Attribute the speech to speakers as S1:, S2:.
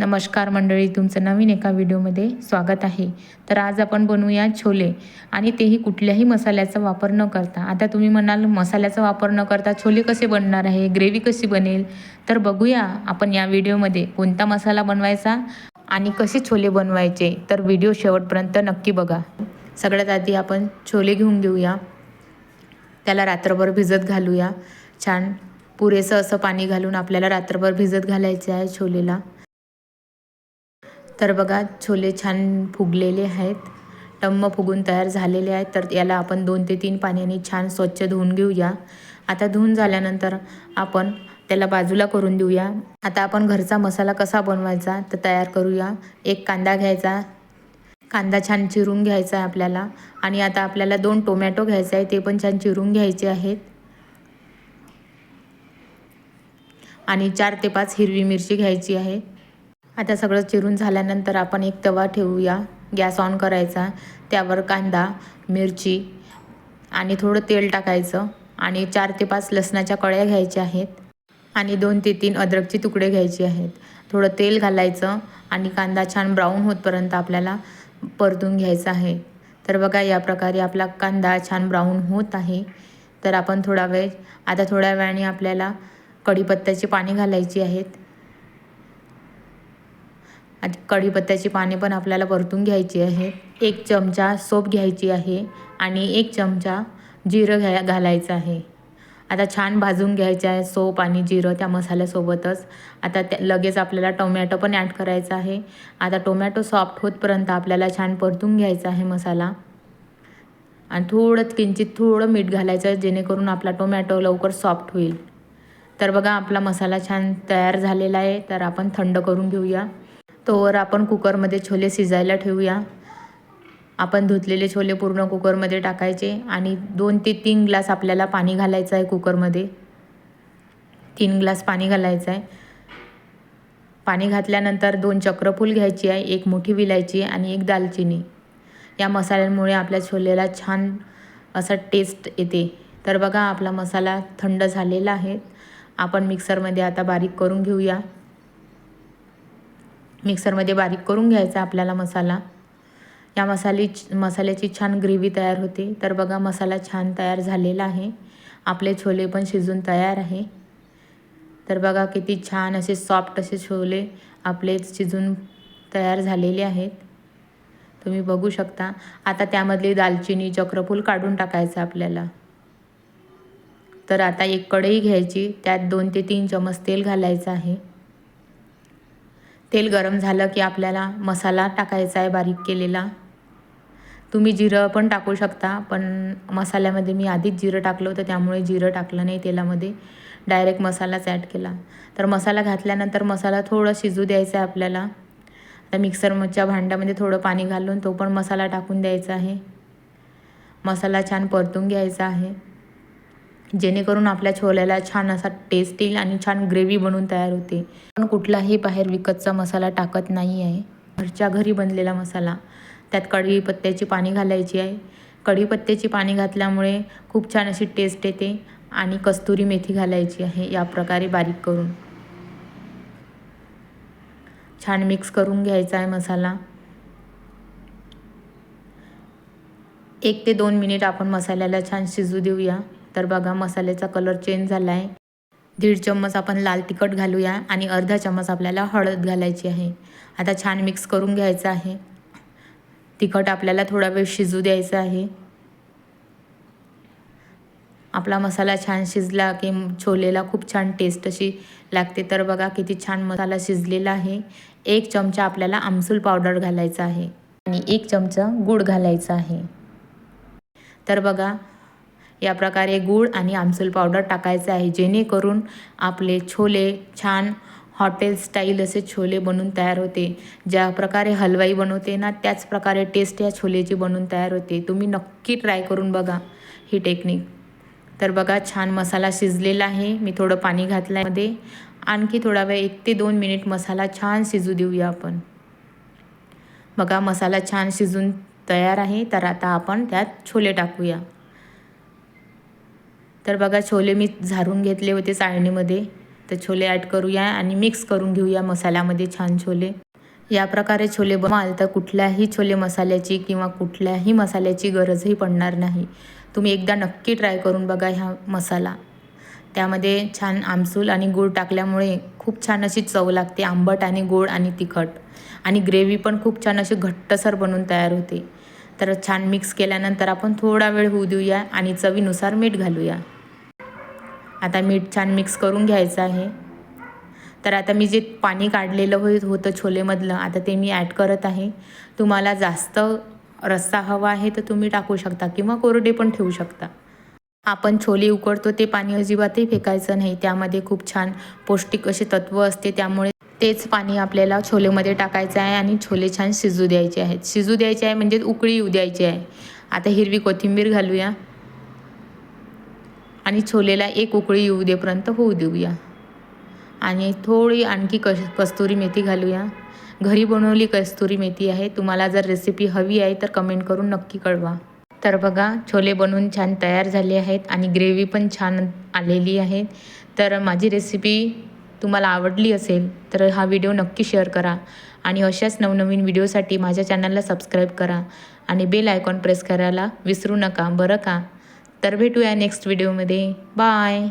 S1: नमस्कार मंडळी तुमचं नवीन एका व्हिडिओमध्ये स्वागत आहे. तर आज आपण बनवूया छोले आणि तेही कुठल्याही मसाल्याचा वापर न करता. आता तुम्ही म्हणाल मसाल्याचा वापर न करता छोले कसे बनणार आहे ग्रेव्ही कशी बनेल? तर बघूया आपण या व्हिडिओमध्ये कोणता मसाला बनवायचा आणि कसे छोले बनवायचे. तर व्हिडिओ शेवटपर्यंत नक्की बघा. सगळ्यात आधी आपण छोले घेऊन घेऊया. त्याला रात्रभर भिजत घालूया. छान पुरेसं असं पाणी घालून आपल्याला रात्रभर भिजत घालायचे आहे छोलेला. तर बघा छोले छान फुगलेले आहेत. टम्म फुगून तयार झालेले आहेत. तर याला आपण दोन ते तीन पाण्याने छान स्वच्छ धुवून घेऊया. आता धुवून झाल्यानंतर आपण त्याला बाजूला करून देऊया. आता आपण घरचा मसाला कसा बनवायचा तर तयार करूया. एक कांदा घ्यायचा. कांदा छान चिरून घ्यायचा आहे आपल्याला. आणि आता आपल्याला दोन टोमॅटो घ्यायचे आहे ते पण छान चिरून घ्यायचे आहेत. आणि चार ते पाच हिरवी मिरची घ्यायची आहे. आता सगळं चिरून झाल्यानंतर आपण एक तवा ठेवूया. गॅस ऑन करायचा. त्यावर कांदा मिरची आणि थोडं तेल टाकायचं आणि चार ते पाच लसणाच्या कळ्या घ्यायच्या आहेत आणि दोन ते तीन अद्रकचे तुकडे घ्यायचे आहेत. थोडं तेल घालायचं आणि कांदा छान ब्राऊन होतपर्यंत आपल्याला परतून घ्यायचा आहे. तर बघा या प्रकारे आपला कांदा छान ब्राऊन होत आहे. तर आपण थोडा वेळ आता थोड्या वेळाने आपल्याला कढीपत्त्याची पाणी घालायची आहेत. आणि कढीपत्त्याची पाने पण आपल्याला परतून घ्यायची आहे. एक चमचा सोप घ्यायची आहे आणि एक चमचा जिरं घ्या घालायचं आहे. आता छान भाजून घ्यायचं आहे सोप आणि जिरं त्या मसाल्यासोबतच. आता त्या लगेच आपल्याला टोमॅटो पण ॲड करायचा आहे. आता टोमॅटो सॉफ्ट होतपर्यंत आपल्याला छान परतून घ्यायचा आहे मसाला. आणि थोडं किंचित थोडं मीठ घालायचं जेणेकरून आपला टोमॅटो लवकर सॉफ्ट होईल. तर बघा आपला मसाला छान तयार झालेला आहे. तर आपण थंड करून घेऊया. तोवर आपण कुकरमध्ये छोले शिजायला ठेवूया. आपण धुतलेले छोले पूर्ण कुकरमध्ये टाकायचे आणि दोन ते तीन ग्लास आपल्याला पाणी घालायचं आहे कुकरमध्ये. तीन ग्लास पाणी घालायचं आहे. पाणी घातल्यानंतर दोन चक्रफूल घ्यायची आहे एक मोठी विलायची आणि एक दालचिनी. या मसाल्यांमुळे आपल्या छोलेला छान असा टेस्ट येते. तर बघा आपला मसाला थंड झालेला आहे. आपण मिक्सरमध्ये आता बारीक करून घेऊया. मिक्सरमध्ये बारीक करून घ्यायचा आपल्याला मसाला. या मसाली मसाल्याची छान ग्रेव्ही तयार होते. तर बघा मसाला छान तयार झालेला आहे. आपले छोले पण शिजून तयार आहे. तर बघा किती छान असे सॉफ्ट असे छोले आपले शिजून तयार झालेले आहेत. तुम्ही बघू शकता. आता त्यामधली दालचिनी चक्रफूल काढून टाकायचं आपल्याला. तर आता एक कढई घ्यायची. त्यात दोन ते तीन चमच तेल घालायचं आहे. तेल गरम झालं की आपल्याला मसाला टाकायचा आहे बारीक केलेला. तुम्ही जिरं पण टाकू शकता पण मसाल्यामध्ये मी आधीच जिरं टाकलं होतं त्यामुळे जिरं टाकलं नाही तेलामध्ये. डायरेक्ट मसालाच ॲड केला. तर मसाला घातल्यानंतर मसाला थोडं शिजू द्यायचा आहे आपल्याला. आता मिक्सरच्या भांड्यामध्ये थोडं पाणी घालून तो पण मसाला टाकून द्यायचा आहे. मसाला छान परतून घ्यायचा आहे. जेणेकरून आपल्या छोल्याला छान असा टेस्ट येईल आणि छान ग्रेव्ही बनून तयार होते. पण कुठलाही बाहेर विकतचा मसाला टाकत नाही आहे. घरच्या घरी बनलेला मसाला. त्यात कढीपत्त्याची पाणी घालायची आहे. कढीपत्त्याची पाणी घातल्यामुळे खूप छान अशी टेस्ट येते आणि कस्तुरी मेथी घालायची आहे या प्रकारे बारीक करून. छान मिक्स करून घ्यायचा आहे मसाला. एक ते दोन मिनिट आपण मसाल्याला छान शिजू देऊया. तर बघा मसाल्याचा कलर चेंज झाला आहे दीड चम्मच आपण लाल तिखट घालूया आणि अर्धा चम्मच आपल्याला हळद घालायची आहे. आता छान मिक्स करून घ्यायचं आहे. तिखट आपल्याला थोडा वेळ शिजू द्यायचं आहे. आपला मसाला छान शिजला की छोलेला खूप छान टेस्ट अशी लागते. तर बघा किती छान मसाला शिजलेला आहे. एक चमचा आपल्याला आमसूल पावडर घालायचा आहे आणि एक चमचा गूळ घालायचा आहे. तर बघा या प्रकारे गूळ आणि आमसूल पावडर टाकायचं आहे. जेणेकरून आपले छोले छान हॉटेल स्टाईल असे छोले बनून तयार होते. ज्या प्रकारे हलवाई बनवते ना त्याच प्रकारे टेस्ट या छोलेची बनवून तयार होते. तुम्ही नक्की ट्राय करून बघा ही टेक्निक तर बघा छान मसाला शिजलेला आहे. मी थोडं पाणी घातलं मध्ये. आणखी थोडा वेळ एक ते दोन मिनिट मसाला छान शिजू देऊया आपण. बघा मसाला छान शिजून तयार आहे. तर आता आपण त्यात छोले टाकूया. तर बघा छोले मी झारून घेतले होते चाळणीमध्ये तर छोले ॲड करूया आणि मिक्स करून घेऊया मसाल्यामध्ये छान छोले. या प्रकारे छोले बनवाल तर कुठल्याही छोले मसाल्याची किंवा कुठल्याही मसाल्याची गरजही पडणार नाही. तुम्ही एकदा नक्की ट्राय करून बघा ह्या मसाला. त्यामध्ये छान आमसूल आणि गूळ टाकल्यामुळे खूप छान अशी चव लागते आंबट आणि गोड आणि तिखट. आणि ग्रेव्ही पण खूप छान अशी घट्टसर बनून तयार होते. तर छान मिक्स केल्यानंतर आपण थोडा वेळ होऊ देऊया आणि चवीनुसार मीठ घालूया. आता मीठ छान मिक्स करून घ्यायचं आहे. तर आता मी जे पाणी काढलेलं होत होतं छोलेमधलं आता ते मी ॲड करत आहे. तुम्हाला जास्त रस्सा हवा आहे तर तुम्ही टाकू शकता किंवा कोरडे पण ठेवू शकता. आपण छोले उकडतो ते पाणी अजिबातही फेकायचं नाही. त्यामध्ये खूप छान पौष्टिक असे तत्व असते त्यामुळे तेच पाणी आपल्याला छोलेमध्ये टाकायचं आहे आणि छोले छान शिजू द्यायचे आहेत. शिजू द्यायचे आहे म्हणजे उकळी येऊ द्यायची आहे. आता हिरवी कोथिंबीर घालूया. आणि छोलेला एक उकळी येऊ देपर्यंत होऊ देऊया. आणि थोडी आणखी कश कस्तुरी मेथी घालूया. घरी बनवली कस्तुरी मेथी आहे. तुम्हाला जर रेसिपी हवी आहे तर कमेंट करून नक्की कळवा. तर बघा छोले बनवून छान तयार झाले आहेत आणि ग्रेव्ही पण छान आलेली आहे. तर माझी रेसिपी तुम्हाला आवडली असेल तर हा व्हिडिओ नक्की शेअर करा आणि अशाच नवनवीन व्हिडिओसाठी माझ्या चॅनलला सबस्क्राईब करा आणि बेल आयकॉन प्रेस करायला विसरू नका बरं का? तर भेटूया नेक्स्ट व्हिडिओमध्ये. बाय!